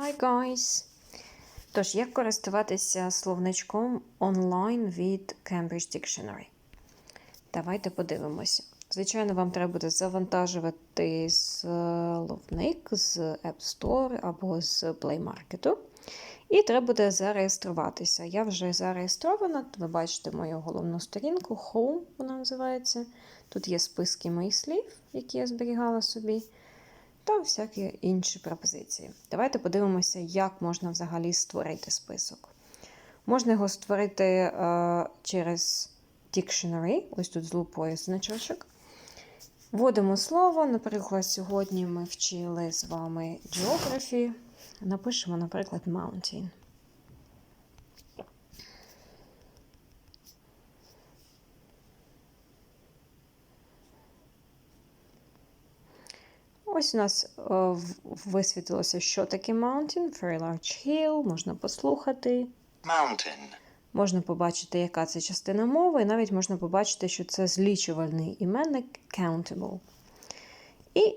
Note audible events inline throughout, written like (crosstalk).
Hi guys! Тож, як користуватися словничком онлайн від Cambridge Dictionary? Давайте подивимося. Звичайно, вам треба буде завантажувати словник з App Store або з Play Market. І треба буде зареєструватися. Я вже зареєстрована. Ви бачите мою головну сторінку, Home вона називається. Тут є списки моїх слів, які я зберігала собі та всякі інші пропозиції. Давайте подивимося, як можна взагалі створити список. Можна його створити е, через Dictionary, ось тут з лупою значочок. Вводимо слово. Наприклад, сьогодні ми вчили з вами Geography. Напишемо, наприклад, Mountain. Ось у нас е, висвітилося, що таке mountain, very large hill, можна послухати, mountain, можна побачити, яка це частина мови, і навіть можна побачити, що це злічувальний іменник countable. І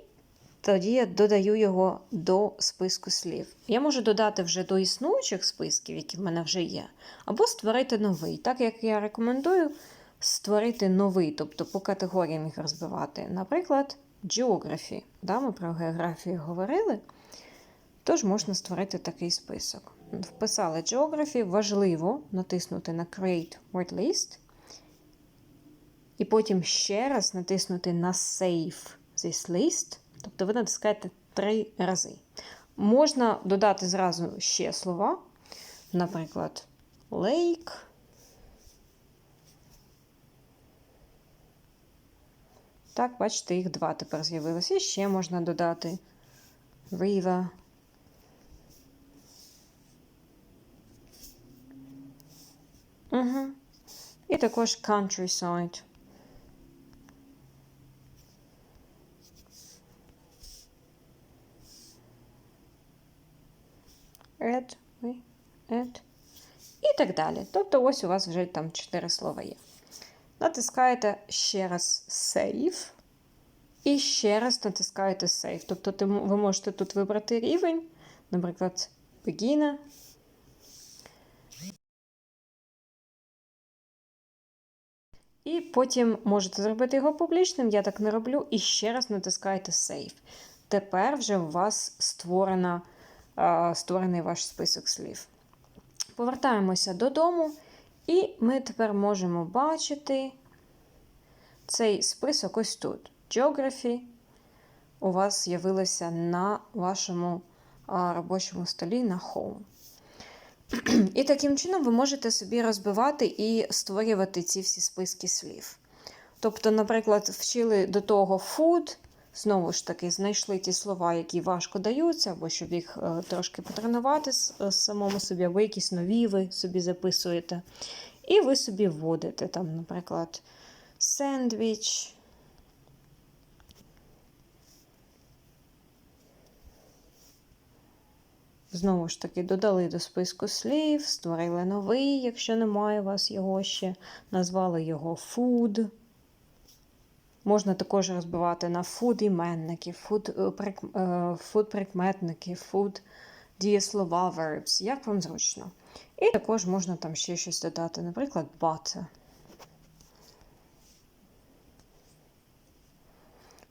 тоді я додаю його до списку слів. Я можу додати вже до існуючих списків, які в мене вже є, або створити новий. Так як я рекомендую створити новий, тобто по категоріям їх розбивати. Наприклад, geography. Да, ми про географію говорили. Тож можна створити такий список. Вписали geography, важливо натиснути на Create Word. І потім ще раз натиснути на Save this list. Тобто ви натискаєте три рази. Можна додати зразу ще слова, наприклад, lake. Так, бачите, їх два тепер з'явилося. І ще можна додати river. Угу. І також countryside. Add, add. І так далі. Тобто, ось у вас вже там чотири слова є. Натискаєте ще раз Save. І ще раз натискаєте Save. Тобто ви можете тут вибрати рівень, наприклад, Beginner. І потім можете зробити його публічним, я так не роблю, і ще раз натискаєте Save. Тепер вже у вас створена, створений ваш список слів. Повертаємося додому, і ми тепер можемо бачити цей список ось тут. Geography у вас з'явилося на вашому робочому столі на Home. (clears throat) І таким чином ви можете собі розбивати і створювати ці всі списки слів. Тобто, наприклад, вчили до того food, знову ж таки, знайшли ті слова, які важко даються, або щоб їх е, трошки потренувати е, самому собі, або якісь нові ви собі записуєте. І ви собі вводите, там, наприклад, сендвіч. Знову ж таки, додали до списку слів, створили новий, якщо немає у вас його ще, назвали його food. Можна також розбивати на food іменники, food, е, е, food дієслова, verbs, як вам зручно. І також можна там ще щось додати, наприклад, butter.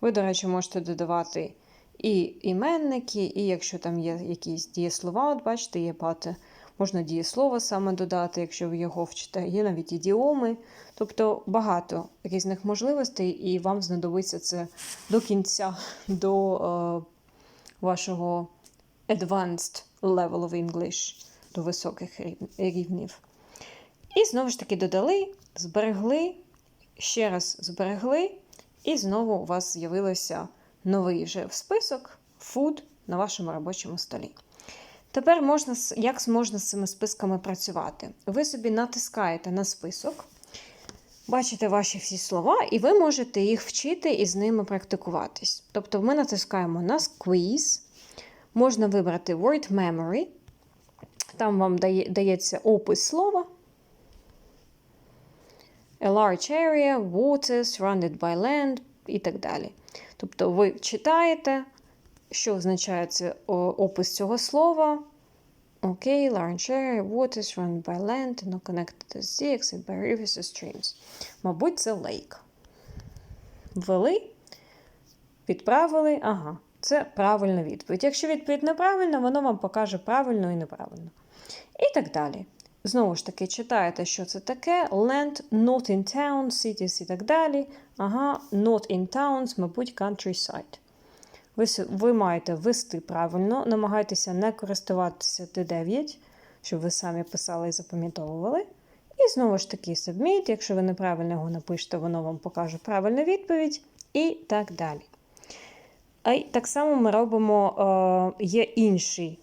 Ви, до речі, можете додавати і іменники, і якщо там є якісь дієслова, от бачите, є пати, можна дієслово саме додати, якщо ви його вчите, є навіть ідіоми. Тобто багато різних можливостей, і вам знадобиться це до кінця, до е, вашого advanced level of English, до високих рівнів. І знову ж таки додали, зберегли, ще раз зберегли, і знову у вас з'явилося новий вже список food на вашому робочому столі. Тепер можна, як можна з цими списками працювати? Ви собі натискаєте на список, бачите ваші всі слова, і ви можете їх вчити і з ними практикуватись. Тобто ми натискаємо на squeeze, можна вибрати word memory, там вам дає, дається опис слова. A large area, water, surrounded by land і так далі. Тобто ви читаєте, що означає це опис цього слова. Окей, large area, waters run by land, not connected to sea, except by rivers or streams. Мабуть, це lake. Ввели, відправили, ага, це правильна відповідь. Якщо відповідь неправильна, воно вам покаже правильно і неправильно. І так далі. Знову ж таки, читаєте, що це таке. Land, not in town, cities і так далі. Ага, not in towns, мабуть, countryside. Ви, ви маєте ввести правильно, намагайтеся не користуватися Т9, щоб ви самі писали і запам'ятовували. І знову ж таки, submit, якщо ви неправильно його напишете, воно вам покаже правильну відповідь і так далі. А так само ми робимо, е, є інші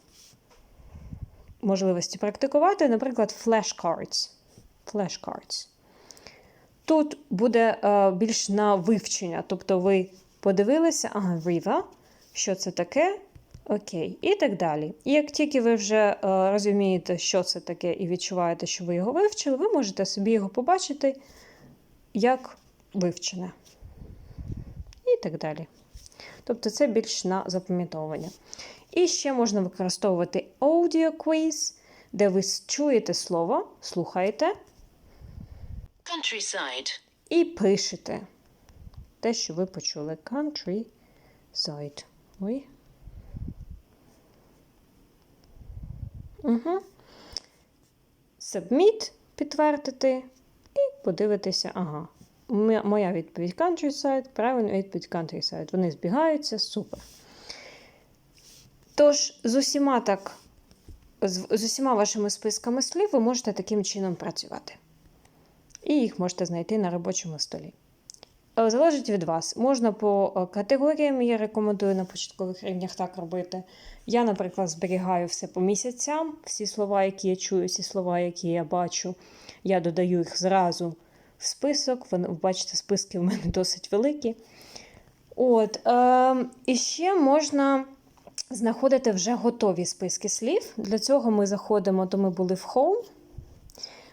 можливості практикувати, наприклад, flashcards. flashcards. Тут буде е, більш на вивчення, тобто ви подивилися, ага, river, що це таке, окей, і так далі. І як тільки ви вже е, розумієте, що це таке, і відчуваєте, що ви його вивчили, ви можете собі його побачити як вивчене. І так далі. Тобто це більш на запам'ятовування. І ще можна використовувати audio quiz, де ви чуєте слово, слухаєте Countryside. і пишете те, що ви почули. Countryside. Ой. Угу. Submit підтвердити і подивитися, ага. Моя відповідь countryside, правильна відповідь countryside. Вони збігаються, супер. Тож, з усіма так, з усіма вашими списками слів ви можете таким чином працювати. І їх можете знайти на робочому столі. Е, Залежить від вас. Можна по е, категоріям, я рекомендую на початкових рівнях так робити. Я, наприклад, зберігаю все по місяцям, всі слова, які я чую, всі слова, які я бачу, я додаю їх зразу в список. Ви бачите, списки в мене (laughs) досить великі. От, е, і ще можна знаходити вже готові списки слів. Для цього ми заходимо, то ми були в Home.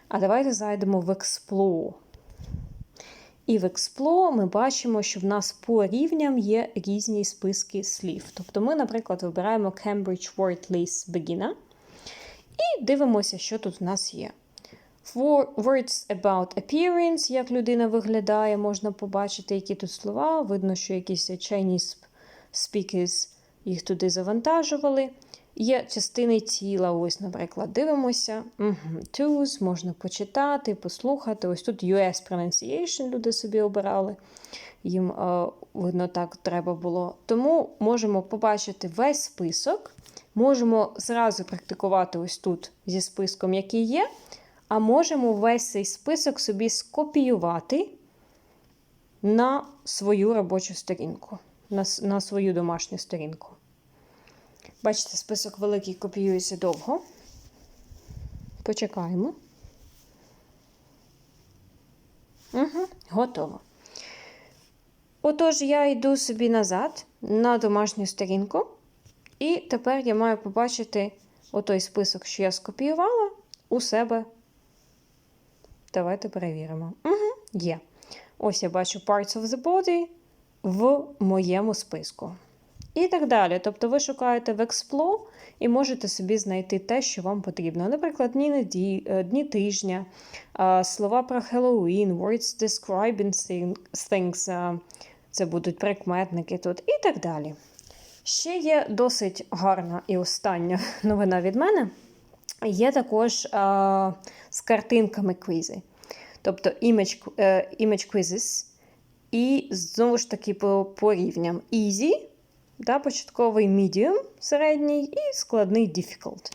А давайте зайдемо в Explore. І в Explore ми бачимо, що в нас по рівням є різні списки слів. Тобто ми, наприклад, вибираємо Cambridge Word List Beginner і дивимося, що тут в нас є. Words about appearance, як людина виглядає, можна побачити, які тут слова. Видно, що якісь Chinese speakers їх туди завантажували. Є частини тіла, ось, наприклад, дивимося. Tools, можна почитати, послухати. Ось тут US pronunciation люди собі обирали. Їм, е, видно, так треба було. Тому можемо побачити весь список. Можемо зразу практикувати ось тут зі списком, який є. А можемо весь цей список собі скопіювати на свою робочу сторінку, на, на свою домашню сторінку. Бачите, список великий копіюється довго. Почекаємо. Угу, готово. Отож, я йду собі назад на домашню сторінку. І тепер я маю побачити отой список, що я скопіювала у себе. Давайте перевіримо. Угу, є. Ось я бачу Parts of the Body в моєму списку. І так далі. Тобто ви шукаєте в Explore і можете собі знайти те, що вам потрібно. Наприклад, дні, неді... е, дні тижня, слова про Halloween, words describing things, це будуть прикметники тут, і так далі. Ще є досить гарна і остання (laughs) новина від мене. Є також а, з картинками квізи. Тобто image, е, image quizzes. І знову ж таки по, по рівням easy, да, початковий medium, середній і складний difficult.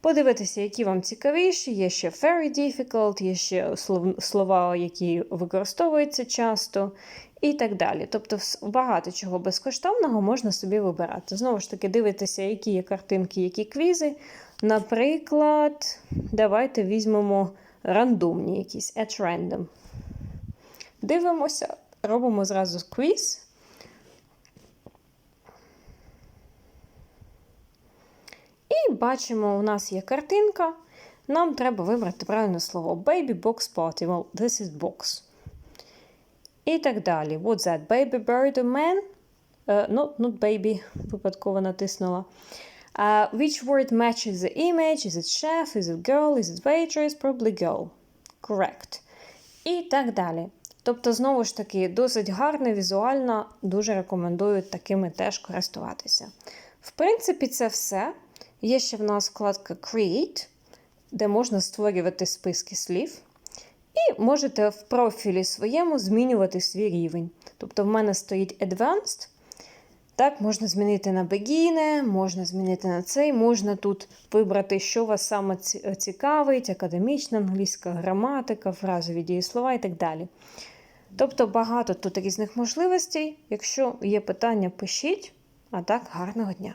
Подивитися, які вам цікавіші, є ще very difficult, є ще слов- слова, які використовуються часто, і так далі. Тобто, багато чого безкоштовного можна собі вибирати. Знову ж таки, дивитися, які є картинки, які квізи. Наприклад, давайте візьмемо рандомні якісь at random. Дивимося, робимо зразу квіз. І бачимо, у нас є картинка. Нам треба вибрати правильне слово. Baby box party. Well, this is box. І так далі. What's that? Baby bird or man? Е, not, not baby, випадково натиснула. Uh, which word matches the image? Is it chef? Is it girl? Is it waitress? Probably girl. Correct. І так далі. Тобто, знову ж таки, досить гарно, візуально, дуже рекомендую такими теж користуватися. В принципі, це все. Є ще в нас вкладка Create, де можна створювати списки слів. І можете в профілі своєму змінювати свій рівень. Тобто, в мене стоїть Advanced. Так, можна змінити на Beginner, можна змінити на цей, можна тут вибрати, що вас саме цікавить, академічна англійська граматика, фразові дієслова і так далі. Тобто багато тут різних можливостей. Якщо є питання, пишіть. А так, гарного дня!